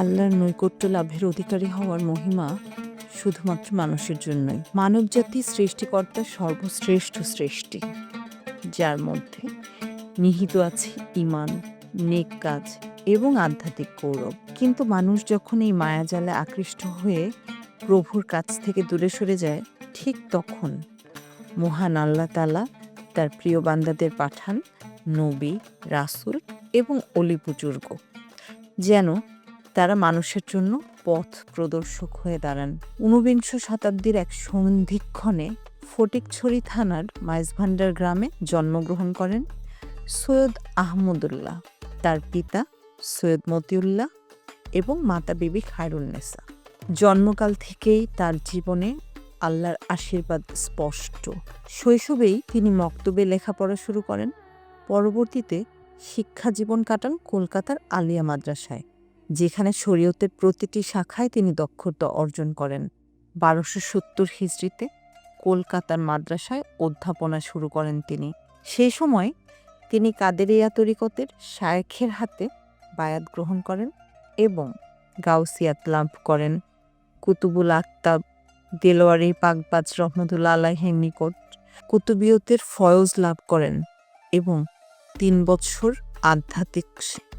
আল্লাহর নৈকট্য লাভের অধিকারী হওয়ার মহিমা শুধুমাত্র মানুষের জন্যই। মানবজাতি সৃষ্টিকর্তার সর্বশ্রেষ্ঠ সৃষ্টি। যার মধ্যে নিহিত আছে ইমান নেক কাজ এবং আধ্যাত্মিক গৌরব। কিন্তু মানুষ যখন এই মায়াজালে আকৃষ্ট হয়ে প্রভুর কাছ থেকে দূরে সরে যায়, ঠিক তখন মহান আল্লাহ তালা তার প্রিয় বান্দাদের পাঠান নবী, রাসূল এবং অলি বুজুর্গ, যেন তারা মানুষের জন্য পথ প্রদর্শক হয়ে দাঁড়ান। ঊনবিংশ শতাব্দীর এক সন্ধিক্ষণে ফটিকছড়ি থানার মাইজভান্ডার গ্রামে জন্মগ্রহণ করেন সৈয়দ আহমদুল্লাহ। তার পিতা সৈয়দ মতিউল্লাহ এবং মাতা বিবি খায়রুন্নেসা জন্মকাল থেকেই তার জীবনে আল্লাহর আশীর্বাদ স্পষ্ট। শৈশবেই তিনি মক্তবে লেখাপড়া শুরু করেন। পরবর্তীতে শিক্ষা জীবন কাটান কলকাতার আলিয়া মাদ্রাসায়। যেখানে শরীয়তের প্রতিটি শাখায় তিনি দক্ষতা অর্জন করেন। বারোশো সত্তর হিজড়িতে কলকাতার মাদ্রাসায় অধ্যাপনা শুরু করেন তিনি। সেই সময় তিনি কাদেরিয়া তরিকতের শায়েখের হাতে বায়াত গ্রহণ করেন এবং গাউসিয়াত লাভ করেন। কুতুবুল আক্তাব দেলোয়ারি পাকবাজ রহমতুল্লা আলাহের নিকট কুতুবিয়তের ফয়জ লাভ করেন এবং তিন বৎসর আধ্যাত্মিক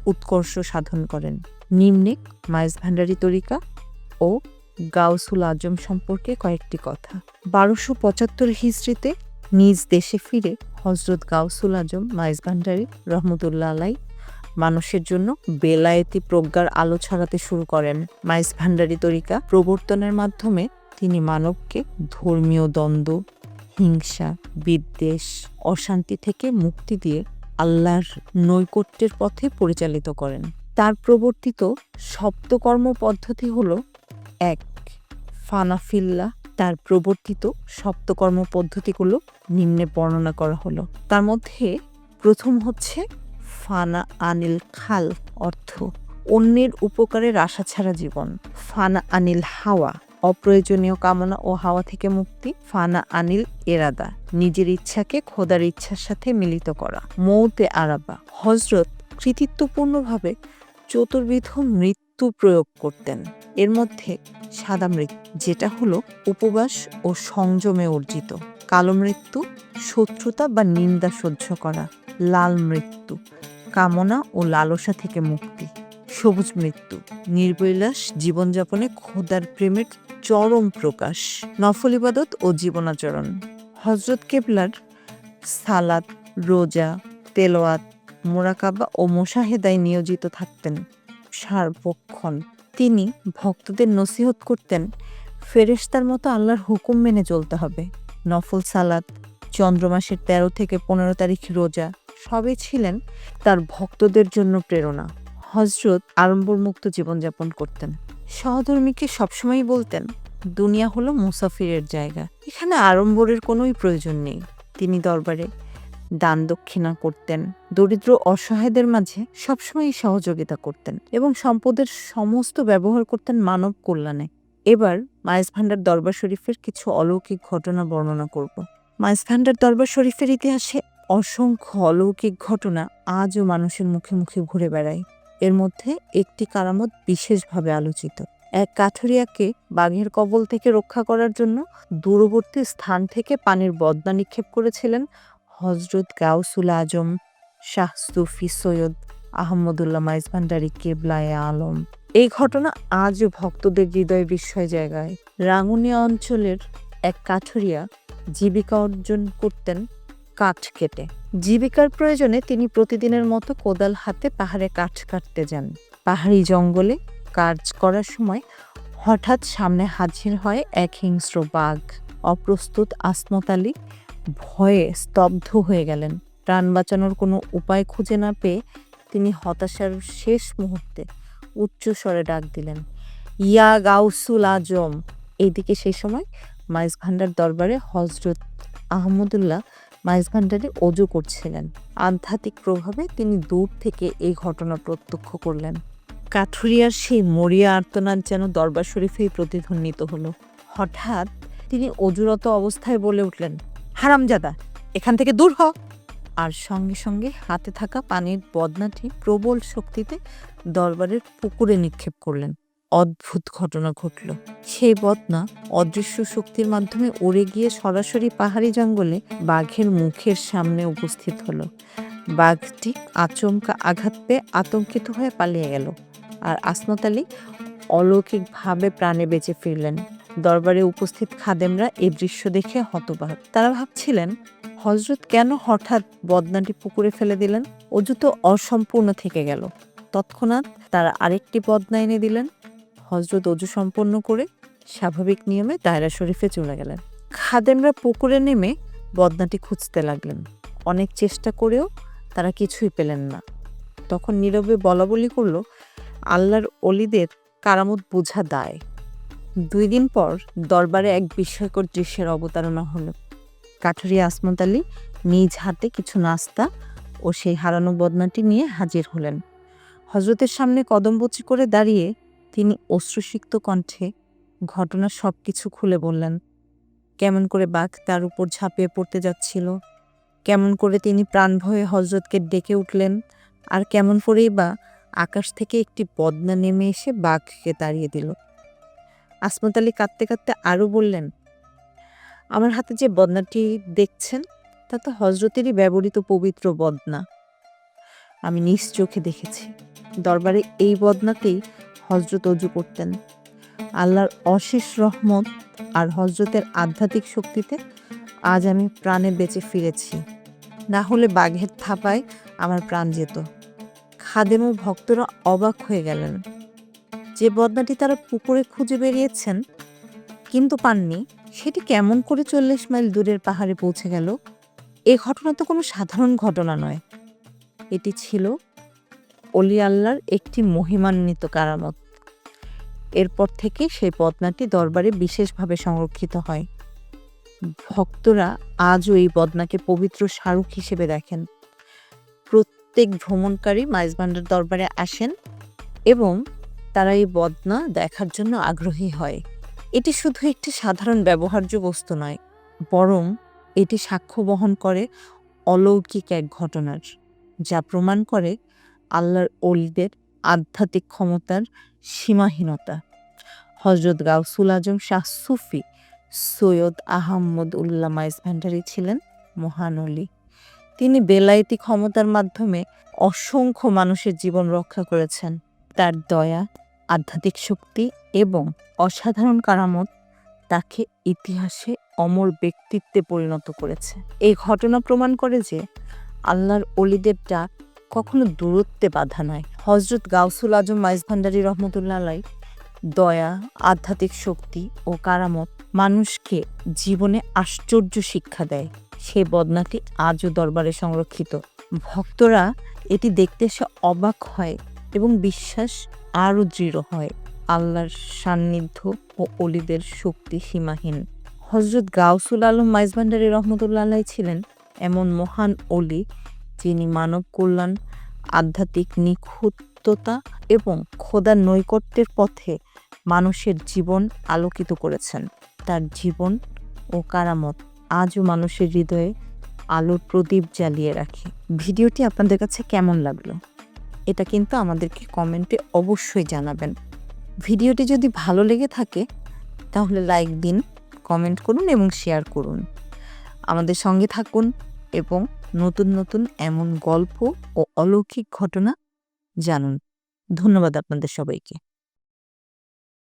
উৎকর্ষ সাধন করেন। নিম্নে মাইজ ভান্ডারী তরিকা ও গাউসুল আজম সম্পর্কে কয়েকটি কথা। বারোশো পঁচাত্তর হিজড়িতে নিজ দেশে ফিরে হজরত গাউসুল আজম, মাইজ ভান্ডারী রহমতুল্লা আলাই মানুষের জন্য বেলায়েতি প্রজ্ঞার আলো ছড়াতে শুরু করেন। মাইজ ভান্ডারী তরিকা প্রবর্তনের মাধ্যমে তিনি মানবকে ধর্মীয় দ্বন্দ্ব, হিংসা, বিদ্বেষ, অশান্তি থেকে মুক্তি দিয়ে আল্লাহর নৈকট্যের পথে পরিচালিত করেন। তার প্রবর্তিত সপ্তকর্ম পদ্ধতি হল এক, ফানাফিল্লা তার প্রবর্তিত সপ্তকর্ম পদ্ধতিগুলো নিম্নে বর্ণনা করা হলো। তার মধ্যে প্রথম হচ্ছে ফানা আনিল খাল অর্থ অন্যের উপকারের আশা ছাড়া জীবন। ফানা আনিল হাওয়া অপ্রয়োজনীয় কামনা ও হাওয়া থেকে মুক্তি। ফানা আনিল এরাদা নিজের ইচ্ছাকে খোদার ইচ্ছার সাথে মিলিত করা। মৌতে আরাবা হজরত কৃতিত্বপূর্ণভাবে চতুর্বিধ মৃত্যু প্রয়োগ করতেন। এর মধ্যে সাদা মৃত্যু যেটা হলো উপবাস ও সংযমে অর্জিত। কালো মৃত্যু, শত্রুতা বা নিন্দা সহ্য করা। লাল মৃত্যু, কামনা ও লালসা থেকে মুক্তি। সবুজ মৃত্যু, নির্বৈলাস জীবনযাপনে খোদার প্রেমের চরম প্রকাশ, নফল ইবাদত ও জীবনাচরণ। হজরত কেবলার সালাদ রোজা, তেলোয়াত মোরাকাবা ও মোশাহেদায় নিয়োজিত থাকতেন। সার্বক্ষণ তিনি ভক্তদের নসিহত করতেন, ফেরেশতার মতো আল্লাহর হুকুম মেনে চলতে হবে। নফল সালাত, চন্দ্রমাসের তেরো থেকে পনেরো তারিখ রোজা, সবই ছিলেন তার ভক্তদের জন্য প্রেরণা। হজরত আড়ম্বরমুক্ত জীবনযাপন করতেন। সহধর্মীকে সবসময়ই বলতেন, দুনিয়া হলো মুসাফিরের জায়গা। এখানে আড়ম্বরের কোনোই প্রয়োজন নেই। তিনি দরবারে দান দক্ষিণা করতেন। দরিদ্র অসহায়দের মাঝে সবসময় সহযোগিতা করতেন এবং সম্পদের সমস্ত ব্যবহার করতেন মানব কল্যাণে। এবার মায়েস ভান্ডার দরবার শরীফের কিছু অলৌকিক ঘটনা বর্ণনা করব। মায়েস ভান্ডার দরবার শরীফের ইতিহাসে অসংখ্য অলৌকিক ঘটনা আজও মানুষের মুখে মুখে ঘুরে বেড়ায়। এর মধ্যে একটি কারামত বিশেষভাবে আলোচিত। এক কাঠুরিয়াকে বাঘের কবল থেকে রক্ষা করার জন্য দূরবর্তী স্থান থেকে পানির বদনা নিক্ষেপ করেছিলেন হজরত গাউসুল আজম, শাহ সুফি সৈয়দ আহমদুল্লাহ মাইজ ভান্ডারি কেবলায় আলম। এই ঘটনা আজও ভক্তদের হৃদয় বিস্ময় জায়গায় রাঙ্গুনিয়া অঞ্চলের এক কাঠুরিয়া জীবিকা অর্জন করতেন কাঠ কেটে। জীবিকার প্রয়োজনে তিনি প্রতিদিনের মতো কোদাল হাতে পাহাড়ে কাঠ কাটতে যান। পাহাড়ি জঙ্গলে কাজ করার সময় হঠাৎ সামনে হাজির হয় এক হিংস্র বাঘ। অপ্রস্তুত আসমত আলী ভয়ে স্তব্ধ হয়ে গেলেন। প্রাণ বাঁচানোর কোনো উপায় খুঁজে না পেয়ে তিনি হতাশার শেষ মুহূর্তে উচ্চ স্বরে ডাক দিলেন, ইয়া গাউসুল আজম। এইদিকে সেই সময় মাইজ ভান্ডার দরবারে হজরত আহমদুল্লাহ মাইজ ভান্ডারে অজু করছিলেন। আধ্যাত্মিক প্রভাবে তিনি দূর থেকে এই ঘটনা প্রত্যক্ষ করলেন। কাঠুরিয়ার সেই মরিয়া আর্তনাদ যেন দরবার শরীফেই প্রতিধ্বনিত হলো। হঠাৎ তিনি অজুরত অবস্থায় বলে উঠলেন হারামজাদা, এখান থেকে দূর হ। আর সঙ্গে সঙ্গে হাতে থাকা পানির বদনাটি প্রবল শক্তিতে দরবারের পুকুরে নিক্ষেপ করলেন। অদ্ভুত ঘটনা ঘটল। সেই বদনা অদৃশ্য শক্তির মাধ্যমে উড়ে গিয়ে সরাসরি পাহাড়ি জঙ্গলে বাঘের মুখের সামনে উপস্থিত হলো। বাঘটি আচমকা আঘাত পেয়ে আতঙ্কিত হয়ে পালিয়ে গেল। আর আসমত আলী অলৌকিকভাবে প্রাণে বেঁচে ফিরলেন। দরবারে উপস্থিত খাদেমরা এই দৃশ্য দেখে হতবাক। তারা ভাবছিলেন হজরত কেন হঠাৎ বদনাটি পুকুরে ফেলে দিলেন? অজু তো অসম্পূর্ণ থেকে গেল। তৎক্ষণাৎ তারা আরেকটি বদনা এনে দিলেন। হজরত অজু সম্পন্ন করে স্বাভাবিক নিয়মে দায়রা শরীফে চলে গেলেন। খাদেমরা পুকুরে নেমে বদনাটি খুঁজতে লাগলেন। অনেক চেষ্টা করেও তারা কিছুই পেলেন না। তখন নীরবে বলা বলি করল, আল্লাহর অলিদের কারামত বোঝা দায়। দুই দিন পর দরবারে এক বিস্ময়কর দৃশ্যের অবতারণা হলো। কাঠুরিয়া আসমত আলী নিজ হাতে কিছু নাস্তা ও সেই হারানো বদনাটি নিয়ে হাজির হলেন। হজরতের সামনে কদমবচি করে দাঁড়িয়ে তিনি অশ্রুসিক্ত কণ্ঠে ঘটনা সব কিছু খুলে বললেন, কেমন করে বাঘ তার উপর ঝাঁপিয়ে পড়তে যাচ্ছিল? কেমন করে তিনি প্রাণ ভয়ে হজরতকে ডেকে উঠলেন? আর কেমন করেই বা আকাশ থেকে একটি বদনা নেমে এসে বাঘকে তাড়িয়ে দিল? আসমত আলী কাঁদতে কাঁদতে আরও বললেন, আমার হাতে যে বদনাটি দেখছেন, তা তো হজরতেরই ব্যবহৃত পবিত্র বদনা। আমি নিজ চোখে দেখেছি, দরবারে এই বদনাতেই হজরত অজু করতেন। আল্লাহর অশেষ রহমত আর হজরতের আধ্যাত্মিক শক্তিতে আজ আমি প্রাণে বেঁচে ফিরেছি। না হলে বাঘের থাপায় আমার প্রাণ যেত। খাদেম ভক্তরা অবাক হয়ে গেলেন। যে বদনাটি তারা পুকুরে খুঁজে বেরিয়েছেন, কিন্তু পাননি, সেটি কেমন করে চল্লিশ মাইল দূরের পাহাড়ে পৌঁছে গেল, এ ঘটনা তো কোনো সাধারণ ঘটনা নয়। এটি ছিল অলি আল্লাহর একটি মহিমান্বিত কারামত। এরপর থেকে সেই বদনাটি দরবারে বিশেষভাবে সংরক্ষিত হয়। ভক্তরা আজও এই বদনাকে পবিত্র শাহরুখ হিসেবে দেখেন। প্রত্যেক ভ্রমণকারী মাইজবান্ডার দরবারে আসেন এবং তারা এই বদনা দেখার জন্য আগ্রহী হয়। এটি শুধু একটি সাধারণ ব্যবহার্য বস্তু নয়, বরং এটি সাক্ষ্য বহন করে অলৌকিক এক ঘটনার, যা প্রমাণ করে আল্লাহর অলিদের আধ্যাত্মিক ক্ষমতার সীমাহীনতা। হজরত গাউসুল আজম শাহ সুফি সৈয়দ আহম্মদ উল্লাহ মাইজ ভান্ডারি ছিলেন মহান অলি। তিনি বেলায়েতি ক্ষমতার মাধ্যমে অসংখ্য মানুষের জীবন রক্ষা করেছেন। তার দয়া আধ্যাত্মিক শক্তি এবং অসাধারণ কারামত তাকে ইতিহাসে অমর ব্যক্তিত্বে পরিণত করেছে। এই ঘটনা প্রমাণ করে যে আল্লাহর অলিদের ডাক কখনো দূরত্বে বাধা নয়। হজরত গাউসুল আজম মাইজ ভান্ডারি রহমতুল্লাহ দয়া, আধ্যাত্মিক শক্তি ও কারামত মানুষকে জীবনে আশ্চর্য শিক্ষা দেয়। সে বদনাটি আজও দরবারে সংরক্ষিত। ভক্তরা এটি দেখতে এসে অবাক হয় এবং বিশ্বাস আরও দৃঢ় হয়। আল্লাহর সান্নিধ্য ও অলিদের শক্তি সীমাহীন। হজরত গাউসুল আলম মাইজভান্ডারি রহমতুল্লাহ ছিলেন এমন মহান অলি যিনি মানব কল্যাণ, আধ্যাত্মিক নিখুঁততা এবং খোদার নৈকট্যের পথে মানুষের জীবন আলোকিত করেছেন। তার জীবন ও কারামত আজও মানুষের হৃদয়ে আলোর প্রদীপ জ্বালিয়ে রাখে। ভিডিওটি আপনাদের কাছে কেমন লাগল? এটা কিন্তু আমাদেরকে কমেন্টে অবশ্যই জানাবেন। ভিডিওটি যদি ভালো লেগে থাকে, তাহলে লাইক দিন, কমেন্ট করুন এবং শেয়ার করুন। আমাদের সঙ্গে থাকুন এবং নতুন নতুন এমন গল্প ও অলৌকিক ঘটনা জানুন। ধন্যবাদ আপনাদের সবাইকে।